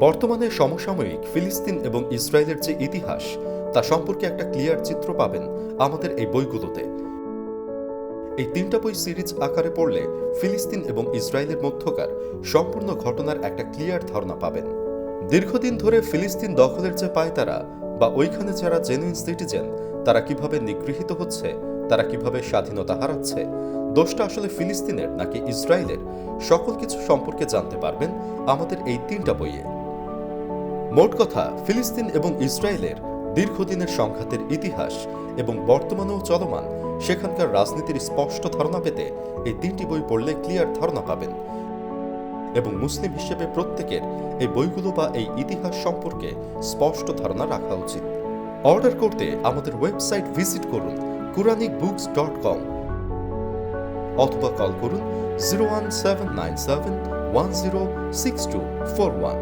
বর্তমানে সমসাময়িক ফিলিস্তিন এবং ইসরায়েলের যে ইতিহাস, তা সম্পর্কে একটা ক্লিয়ার চিত্র পাবেন আমাদের এই বইগুলোতে। এই তিনটা বই সিরিজ আকারে পড়লে ফিলিস্তিন এবং ইসরায়েলের মধ্যকার সম্পূর্ণ ঘটনার একটা ক্লিয়ার ধারণা পাবেন। দীর্ঘদিন ধরে ফিলিস্তিন দখলের যে পায়তারা বা ওইখানে যারা জেনুইন সিটিজেন তারা কীভাবে নিগৃহীত হচ্ছে, তারা কীভাবে স্বাধীনতা হারাচ্ছে দোষটা আসলে ফিলিস্তিনের নাকি ইসরায়েলের? সকল কিছু সম্পর্কে জানতে পারবেন আমাদের এই তিনটা বইয়ে। মোট কথা, ফিলিস্তিন এবং ইসরায়েলের দীর্ঘদিনের সংঘাতের ইতিহাস এবং বর্তমানেও চলমান সেখানকার রাজনীতির স্পষ্ট ধারণা পেতে এই তিনটি বই পড়লে ক্লিয়ার ধারণা পাবেন। এবং মুসলিম হিসেবে প্রত্যেকের এই বইগুলো বা এই ইতিহাস সম্পর্কে স্পষ্ট ধারণা রাখা উচিত। অর্ডার করতে আমাদের ওয়েবসাইট ভিজিট করুন কুরানিক বুকস ডট কম। অথবা কল করুন zero one seven nine seven one zero six two four one